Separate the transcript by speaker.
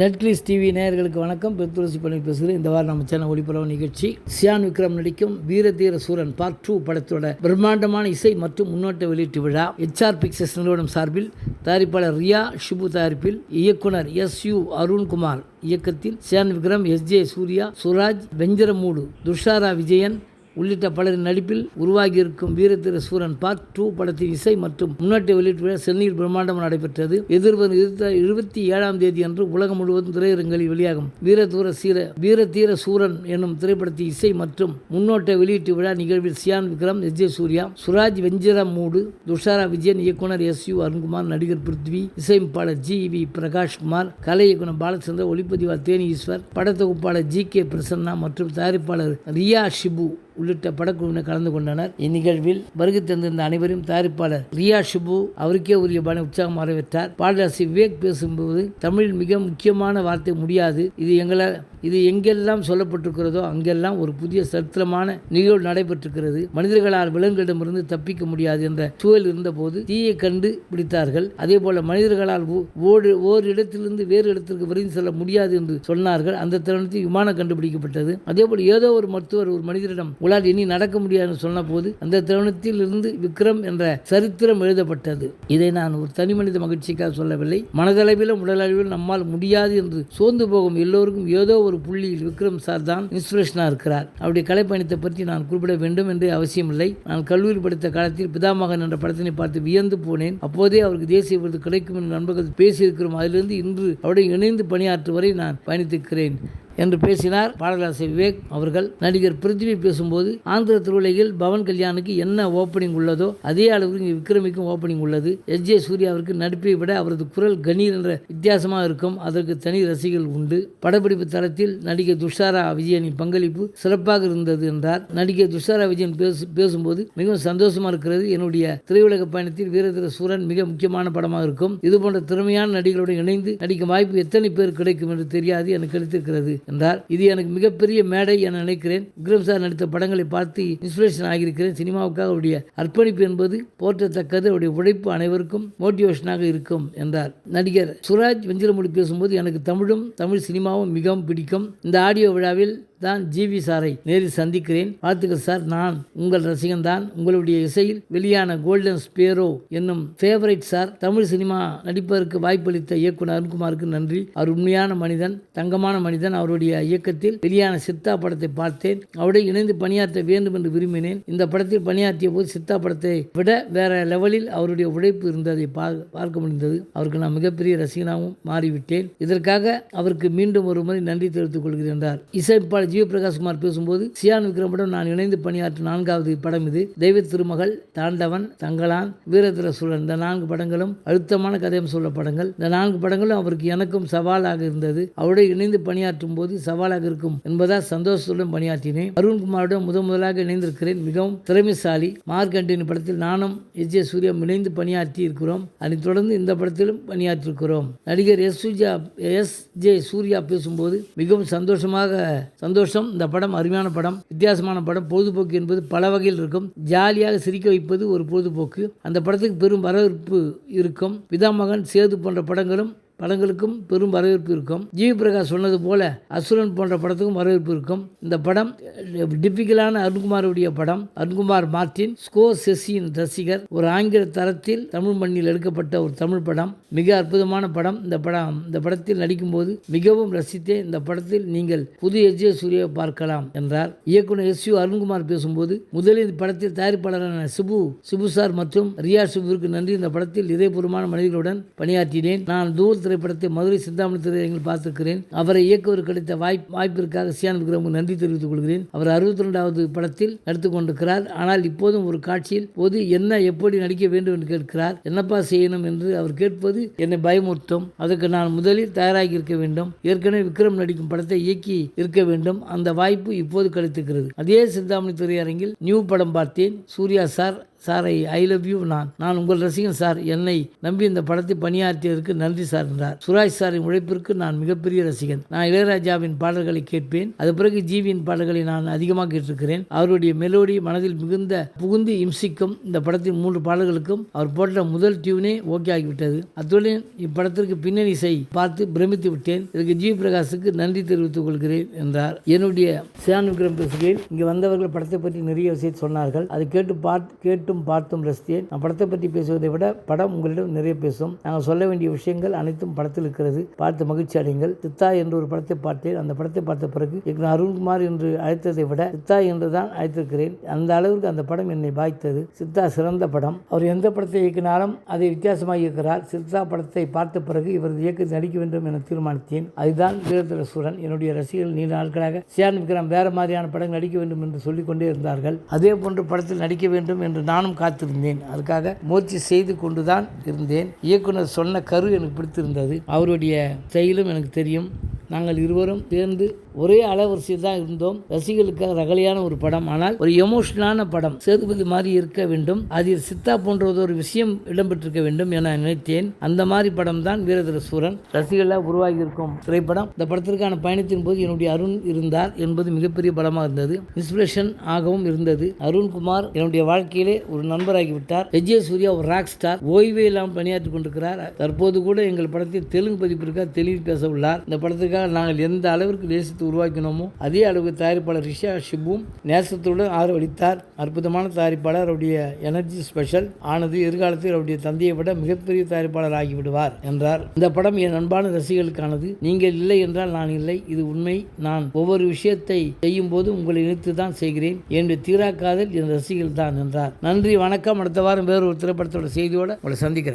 Speaker 1: நெட்கிளிஸ் TV நேயர்களுக்கு வணக்கம். பெருத்துளசி பண்ணி பேசுகிறேன். இந்த வாரம் நம்ம சேனல் ஒளிபரவு நிகழ்ச்சி. சியான் விக்ரம் நடிக்கும் வீரதீர சூரன் பார்ட் டூ படத்தோட பிரம்மாண்டமான இசை மற்றும் முன்னோட்ட வெளியீட்டு விழா எச்ஆர் பிக்சர்ஸ் நிறுவனம் சார்பில் தயாரிப்பாளர் ரியா ஷிபு தயாரிப்பில் இயக்குனர் எஸ் யு அருண்குமார் இயக்கத்தில் சியான் விக்ரம் எஸ் ஜே சூர்யா சுராஜ் வெஞ்சரமூடு துஷாரா விஜயன் உள்ளிட்ட பலரின் நடிப்பில் உருவாகியிருக்கும் வீரத்திர சூரன் பார்ட் டூ படத்தின் இசை மற்றும் முன்னோட்ட வெளியீட்டு விழா சென்னையில் பிரம்மாண்டமாக நடைபெற்றது. எதிர்வரும் இருபத்தி- இருபத்தி ஏழாம் தேதி அன்று உலகம் முழுவதும் திரையரங்களில் வெளியாகும். வீரதூர சீர வீரதீர சூரன் என்னும் திரைப்படத்தின் இசை மற்றும் முன்னோட்ட வெளியீட்டு விழா நிகழ்வில் சியான் விக்ரம் எஸ் ஜே சூர்யா சுராஜ் வெஞ்சிரமூடு துஷாரா விஜயன் இயக்குனர் எஸ் யு அருண்குமார் நடிகர் பிருத்வி இசையமைப்பாளர் ஜி வி பிரகாஷ்குமார் கலை இயக்குனர் பாலச்சந்திர ஒளிப்பதிவாளர் தேனி ஈஸ்வர் படத்தொகுப்பாளர் ஜி கே பிரசன்னா மற்றும் தயாரிப்பாளர் ரியா ஷிபு உள்ளிட்ட படக்குழுவினர் கலந்து கொண்டனர். இந்நிகழ்வில் வருகை தந்திருந்த அனைவரும் தயாரிப்பாளர் ரியா ஷிபு அவருக்கே உரிய பணி உற்சாகம் வரவேற்றார். பாடலாசி விவேக் பேசும்போது தமிழில் மிக முக்கியமான வார்த்தை முடியாது. இது எங்களை இது எங்கெல்லாம் சொல்லப்பட்டிருக்கிறதோ அங்கெல்லாம் ஒரு புதிய சரித்திரமான நிகழ்வு நடைபெற்றிருக்கிறது. மனிதர்களால் விலங்குகளிடமிருந்து தப்பிக்க முடியாது என்ற சூழல் இருந்தபோது தீயை கண்டு பிடித்தார்கள். அதே போல மனிதர்களால் ஓ- ஓடு ஓர் இடத்திலிருந்து வேறு இடத்திற்கு விரைந்து செல்ல முடியாது என்று சொன்னார்கள். அந்த தருணத்தில் விமானம் கண்டுபிடிக்கப்பட்டது. அதே போல ஏதோ ஒரு மருத்துவர் ஒரு மனிதரிடம் உலால் இனி நடக்க முடியாதுன்னு சொன்னபோது அந்த தருணத்தில் இருந்து விக்ரம் என்ற சரித்திரம் எழுதப்பட்டது. இதை நான் ஒரு தனி மனித மகிழ்ச்சிக்காக சொல்லவில்லை. மனதளவிலும் உடலளவிலும் நம்மால் முடியாது என்று சோர்ந்து போகும் எல்லோருக்கும் ஏதோ ஒரு புள்ளியில் விக்ரம் சார் தான் இன்ஸ்பிரேஷனாக இருக்கிறார். அவருடைய கலைப்பயணத்தை பற்றி நான் குறிப்பிட வேண்டும் என்று அவசியமில்லை. நான் கல்லூரி படித்த காலத்தில் பிதாமகன் என்ற படத்தினை பார்த்து வியந்து போனேன். அப்போதே அவருக்கு தேசிய விருது கிடைக்கும் என்று நண்பர்கள் பேசியிருக்கிறோம். அதிலிருந்து இன்று அவருடன் இணைந்து பணியாற்றும் வரை நான் பயணித்திருக்கிறேன். என்று பேசினார் பாடலாசிரியர் விவேக் அவர்கள். நடிகர் பிருத்திவி பேசும்போது ஆந்திர திருவிழையில் பவன் கல்யாணுக்கு என்ன ஓப்பனிங் உள்ளதோ அதே அளவுக்கு இங்கே விக்ரமிக்கும் ஓப்பனிங் உள்ளது. எஸ். ஜே. சூர்யாவிற்கு நடிப்பை விட அவரது குரல் கணீர் என்ற வித்தியாசமாக இருக்கும். அதற்கு தனி ரசிகர்கள் உண்டு. படப்பிடிப்பு தளத்தில் நடிகை துஷாரா விஜயனின் பங்களிப்பு சிறப்பாக இருந்தது என்றார். நடிகை துஷாரா விஜயன் பேசு பேசும்போது மிகவும் சந்தோஷமா இருக்கிறது. என்னுடைய திரையுலக பயணத்தில் வீரதீர சூரன் மிக முக்கியமான படமாக இருக்கும். இதுபோன்ற திறமையான நடிகர்களுடன் இணைந்து நடிக்கும் வாய்ப்பு எத்தனை பேர் கிடைக்கும் என்று தெரியாது எனக்கு கிடைத்திருக்கிறது. என்றார். இது எனக்கு மிகப்பெரிய மேடை என நினைக்கிறேன். விக்ரம் சார் நடித்த படங்களை பார்த்து இன்ஸ்பிரேஷன் ஆகியிருக்கிறேன். சினிமாவுக்காக அவருடைய அர்ப்பணிப்பு என்பது போற்றத்தக்கது. அவருடைய உழைப்பு அனைவருக்கும் மோட்டிவேஷனாக இருக்கும் என்றார். நடிகர் சுராஜ் வெஞ்சிரமொழி பேசும்போது எனக்கு தமிழும் தமிழ் சினிமாவும் மிகவும் பிடிக்கும். இந்த ஆடியோ விழாவில் தான் ஜிவி சாரை நேரில் சந்திக்கிறேன். வாழ்த்துக்கள் சார். நான் உங்கள் ரசிகன் தான். உங்களுடைய இசையில் வெளியான கோல்டன் ஸ்பேரோ என்னும் ஃபேவரைட் சார். தமிழ் சினிமா நடிப்பதற்கு வாய்ப்பளித்த இயக்குனர் அருண்குமாருக்கு நன்றி. அவர் உண்மையான மனிதன் தங்கமான மனிதன். அவருடைய இயக்கத்தில் வெளியான சித்தா படத்தை பார்த்தேன். அவருடன் இணைந்து பணியாற்ற வேண்டும் என்று விரும்பினேன். இந்த படத்தில் பணியாற்றிய போது சித்தா படத்தை விட வேற லெவலில் அவருடைய உழைப்பு இருந்ததை பா- பார்க்க முடிந்தது. அவருக்கு நான் மிகப்பெரிய ரசிகனாகவும் மாறிவிட்டேன். இதற்காக அவருக்கு மீண்டும் ஒரு முறை நன்றி தெரிவித்துக் கொள்கிறேன் என்றார். இசைப்பாளர் ஜிவ பேசும்போது சியான் விக்ரமுடன் நான் இணைந்து பணியாற்றும் நான்காவது படம் இது. தெய்வ திருமகள் தாண்டவன் தங்கலான் வீரத்திர சூழன் இந்த நான்கு படங்களும் அழுத்தமான கதையம் சொல்ல படங்கள். இந்த நான்கு படங்களும் அவருக்கு எனக்கும் சவாலாக இருந்தது. அவருடன் இணைந்து பணியாற்றும் போது சவாலாக இருக்கும் என்பதால் சந்தோஷத்துடன் பணியாற்றினேன். அருண்குமாருடன் முதன் முதலாக இணைந்திருக்கிறேன். மிகவும் திறமைசாலி. மார்கண்டின் படத்தில் நானும் எஸ் ஜே. சூர்யா இணைந்து பணியாற்றி இருக்கிறோம் அதைத் தொடர்ந்து இந்த படத்திலும் பணியாற்றிருக்கிறோம் நடிகர் S. Suryah S. J. Suryah பேசும்போது மிகவும் சந்தோஷமாக சந்தோஷம். இந்த படம் அருமையான படம். வித்தியாசமான படம். பொழுதுபோக்கு என்பது பல வகையில் இருக்கும். ஜாலியாக சிரிக்க வைப்பது ஒரு பொழுதுபோக்கு. அந்த படத்துக்கு பெரும் வரவேற்பு இருக்கும். பிதாமகன் சேது போன்ற படங்களும் படங்களுக்கும் பெரும் வரவேற்பு இருக்கும். ஜிவி பிரகாஷ் சொன்னது போல அசுரன் போன்ற படத்துக்கும் வரவேற்பு இருக்கும். இந்த படம் டிபிக்கலான அருண்குமாருடைய படம் அருண்குமார் மார்டின் ஸ்கோ செசியின் ரசிகர் ஒரு ஆங்கில தரத்தில் தமிழ் மண்ணில் எடுக்கப்பட்ட ஒரு தமிழ் படம். மிக அற்புதமான படம். இந்த படம் இந்த படத்தில் நடிக்கும்போது மிகவும் ரசித்தே இந்த படத்தில் நீங்கள் புது எஸ் ஜே. சூரியாவை பார்க்கலாம் என்றார். இயக்குனர் எஸ். யு. அருண்குமார் பேசும்போது முதலில் இந்த படத்தில் தயாரிப்பாளரான சிபு சிபு சார் மற்றும் ரியா சிபுவிற்கு நன்றி. இந்த படத்தில் இதயபூர்வமான மனிதர்களுடன் பணியாற்றினேன். நான் தூர் திரைப்படத்தை மதுரை சிந்தாமணி திரையரங்கில் பார்த்திருக்கிறேன். அவரை இயக்குவர் கிடைத்த வாய்ப்பு வாய்ப்பிற்காக சியான் விக்ரமுக்கு நன்றி தெரிவித்துக் கொள்கிறேன். அவர் அறுபத்தி ரெண்டாவது படத்தில் நடித்துக் கொண்டிருக்கிறார். ஆனால் இப்போதும் ஒரு காட்சியில் போது என்ன எப்படி நடிக்க வேண்டும் என்று கேட்கிறார். என்னப்பா செய்யணும் என்று அவர் கேட்பது என்னை பயமுறுத்தும். அதற்கு நான் முதலில் தயாராகி இருக்க வேண்டும். ஏற்கனவே விக்ரம் நடிக்கும் படத்தை இயக்கி இருக்க வேண்டும். அந்த வாய்ப்பு இப்போது கிடைத்திருக்கிறது. அதே சிந்தாமணி திரையரங்கில் நியூ படம் பார்த்தேன். Suryah sir sir I I love you நான். நான் உங்கள் ரசிகன் சார். என்னை நம்பி இந்த படத்தை பணியாற்றியதற்கு நன்றி சார் என்றார். சுராஜ் சாரின் உழைப்பிற்கு நான் மிகப்பெரிய ரசிகன். நான் இளையராஜாவின் பாடல்களை கேட்பேன். அது பிறகு ஜீவியின் பாடல்களை நான் அதிகமாக கேட்டிருக்கிறேன். அவருடைய மெலோடி மனதில் மிகுந்த புகுந்து இம்சிக்கும் இந்த படத்தின் மூன்று பாடல்களுக்கும் அவர் போட்ட முதல் டியூனே ஓகே ஆகிவிட்டது. அத்துடன் இப்படத்திற்கு பின்னணி இசை பார்த்து பிரமித்து விட்டேன். இதற்கு ஜி. பிரகாஷுக்கு நன்றி தெரிவித்துக் கொள்கிறேன் என்றார். என்னுடைய சியான் விக்ரம் பேசுகிறேன். இங்கே வந்தவர்கள் படத்தை பற்றி நிறைய விஷயத்தை சொன்னார்கள். அதை கேட்டு பார்த்து கேட்டும் பார்த்தும் ரசித்தேன். நான் படத்தை பற்றி பேசுவதை விட படம் உங்களிடம் நிறைய பேசும். நாங்கள் சொல்ல வேண்டிய விஷயங்கள் அனைத்தும் படத்தில் இருக்கிறது. பார்த்து மகிழ்ச்சி அடைங்கள் சித்தா என்ற ஒரு படத்தை பார்த்தேன். அந்த படத்தை பார்த்த பிறகு இயக்குனர் அருண்குமார் என்று அழைத்ததை விட சித்தா என்று தான் அழைத்திருக்கிறேன். அந்த அளவிற்கு அந்த படம் என்னை பாதித்தது சித்தா சிறந்த படம். அவர் எந்த படத்தை இயக்கினாலும் அதை வித்தியாசமாக இயக்கிறார் சித்தா படத்தை பார்த்த பிறகு இவரது இயக்கத்தில் நடிக்க வேண்டும் என தீர்மானித்தேன். அதுதான் வீரத்திர சூரன் என்னுடைய ரசிகர்கள் நீண்ட நாட்களாக சியான் விக்ரம் வேறு மாதிரியான படங்கள் நடிக்க வேண்டும் என்று சொல்லிக்கொண்டே இருந்தார்கள். அதே போன்று படத்தில் நடிக்க வேண்டும் என்று நான் நானும் காத்திருந்தேன். அதுக்காக முயற்சி செய்து கொண்டுதான் இருந்தேன். இயக்குனர் சொன்ன கரு எனக்கு பிடித்திருந்தது. அவருடைய செயலும் எனக்கு தெரியும். நாங்கள் இருவரும் சேர்ந்து ஒரே அலைவரிசையில் தான் இருந்தோம். ரசிகர்களுக்காக ரகலையான ஒரு படம். ஆனால் ஒரு எமோஷனலான படம். சேதுபதி மாதிரி இருக்க வேண்டும். அதில் சித்தா போன்ற ஒரு விஷயம் இடம்பெற்றிருக்க வேண்டும் என நினைத்தேன். அந்த மாதிரி படம் தான் வீரதர சூரன் ரசிகர்களாக உருவாகி இருக்கும் திரைப்படம். இந்த படத்திற்கான பயணத்தின் போது என்னுடைய அருண் இருந்தார் என்பது மிகப்பெரிய படமாக இருந்தது. இன்ஸ்பிரேஷன் ஆகவும் இருந்தது. அருண்குமார் என்னுடைய வாழ்க்கையிலே ஒரு நண்பராகி விட்டார் விஜய சூர்யா ஒரு ராக் ஸ்டார் ஓய்வே இல்லாமல் பணியாற்றி கொண்டிருக்கிறார். தற்போது கூட எங்கள் படத்தில் தெலுங்கு பதிப்பிற்காக தெளிவு பேச உள்ளார். இந்த படத்துக்காக நாங்கள் எந்த அளவிற்கு நேசத்தை உருவாக்கினோமோ அதே அளவுக்கு தயாரிப்பாளர் ரிஷா ஷிபும் நேசத்துடன் ஆதரவளித்தார் அற்புதமான தயாரிப்பாளர் அவருடைய எனர்ஜி ஸ்பெஷல் ஆனது எதிர்காலத்தில் அவருடைய தந்தையை விட மிகப்பெரிய தயாரிப்பாளர் ஆகிவிடுவார் என்றார். இந்த படம் என் அன்பான ரசிகர்களுக்கானது. நீங்கள் இல்லை என்றால் நான் இல்லை. இது உண்மை. நான் ஒவ்வொரு விஷயத்தை செய்யும் போது உங்களை இணைத்து தான் செய்கிறேன். என்னுடைய தீரா காதல் என் ரசிகர்கள் தான் என்றார். நன்றி வணக்கம். அடுத்த வாரம் வேறு ஒரு திரைப்படத்தோட செய்தியோட உங்களை சந்திக்கிறேன்.